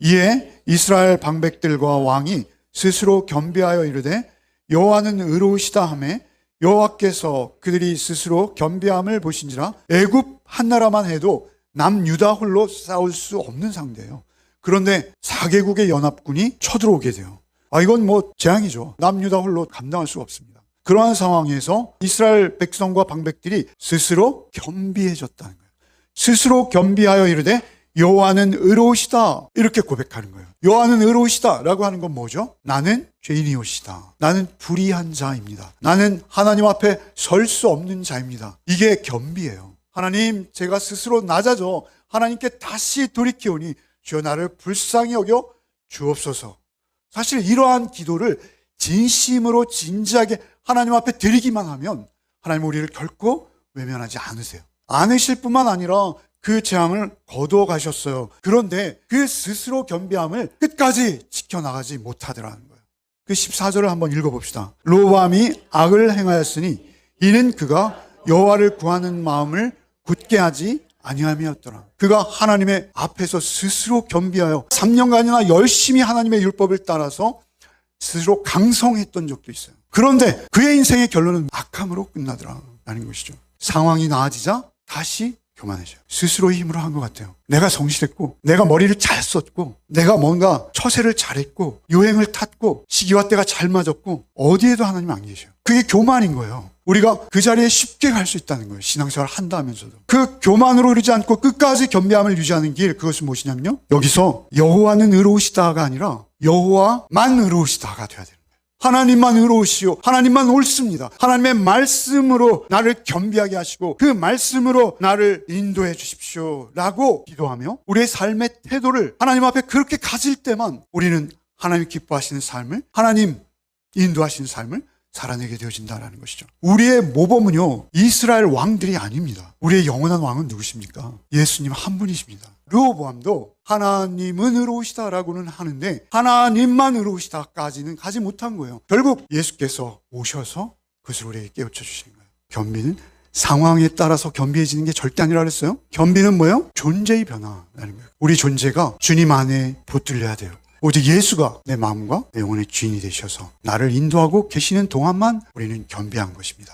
이에 이스라엘 방백들과 왕이 스스로 겸비하여 이르되 여호와는 의로우시다 하매 여호와께서 그들이 스스로 겸비함을 보신지라 애굽 한 나라만 해도 남유다 홀로 싸울 수 없는 상대예요. 그런데 4개국의 연합군이 쳐들어오게 돼요. 아 이건 뭐 재앙이죠. 남유다 홀로 감당할 수가 없습니다. 그러한 상황에서 이스라엘 백성과 방백들이 스스로 겸비해졌다는 거예요. 스스로 겸비하여 이르되 여호와는 의로우시다 이렇게 고백하는 거예요. 여호와는 의로우시다라고 하는 건 뭐죠? 나는 죄인이오시다. 나는 불의한 자입니다. 나는 하나님 앞에 설 수 없는 자입니다. 이게 겸비예요. 하나님 제가 스스로 낮아져 하나님께 다시 돌이키오니 주여 나를 불쌍히 여겨 주옵소서. 사실 이러한 기도를 진심으로 진지하게 하나님 앞에 드리기만 하면 하나님 우리를 결코 외면하지 않으세요. 않으실 뿐만 아니라 그 재앙을 거두어 가셨어요. 그런데 그 스스로 겸비함을 끝까지 지켜나가지 못하더라는 거예요. 그 14절을 한번 읽어봅시다. 로밤이 악을 행하였으니 이는 그가 여호와를 구하는 마음을 굳게 하지 아니함이었더라. 그가 하나님의 앞에서 스스로 겸비하여 3년간이나 열심히 하나님의 율법을 따라서 스스로 강성했던 적도 있어요. 그런데 그의 인생의 결론은 악함으로 끝나더라라는 것이죠. 상황이 나아지자 다시 교만해져요. 스스로의 힘으로 한 것 같아요. 내가 성실했고, 내가 머리를 잘 썼고, 내가 뭔가 처세를 잘했고, 요행을 탔고, 시기와 때가 잘 맞았고, 어디에도 하나님 안 계셔요. 그게 교만인 거예요. 우리가 그 자리에 쉽게 갈 수 있다는 거예요. 신앙생활 한다 하면서도. 그 교만으로 그러지 않고 끝까지 겸비함을 유지하는 길, 그것은 무엇이냐면요. 여기서 여호와는 의로우시다가 아니라 여호와만 의로우시다가 돼야 돼요. 하나님만 의로우시오. 하나님만 옳습니다. 하나님의 말씀으로 나를 겸비하게 하시고 그 말씀으로 나를 인도해 주십시오. 라고 기도하며 우리의 삶의 태도를 하나님 앞에 그렇게 가질 때만 우리는 하나님 기뻐하시는 삶을 하나님 인도하시는 삶을 살아내게 되어진다라는 것이죠. 우리의 모범은요, 이스라엘 왕들이 아닙니다. 우리의 영원한 왕은 누구십니까? 예수님 한 분이십니다. 르호보암도 하나님은 의로우시다라고는 하는데 하나님만 의로우시다까지는 가지 못한 거예요. 결국 예수께서 오셔서 그것을 우리에게 깨우쳐 주신 거예요. 겸비는 상황에 따라서 겸비해지는 게 절대 아니라 그랬어요. 겸비는 뭐예요? 존재의 변화라는 거예요. 우리 존재가 주님 안에 붙들려야 돼요. 오직 예수가 내 마음과 내 영혼의 주인이 되셔서 나를 인도하고 계시는 동안만 우리는 겸비한 것입니다.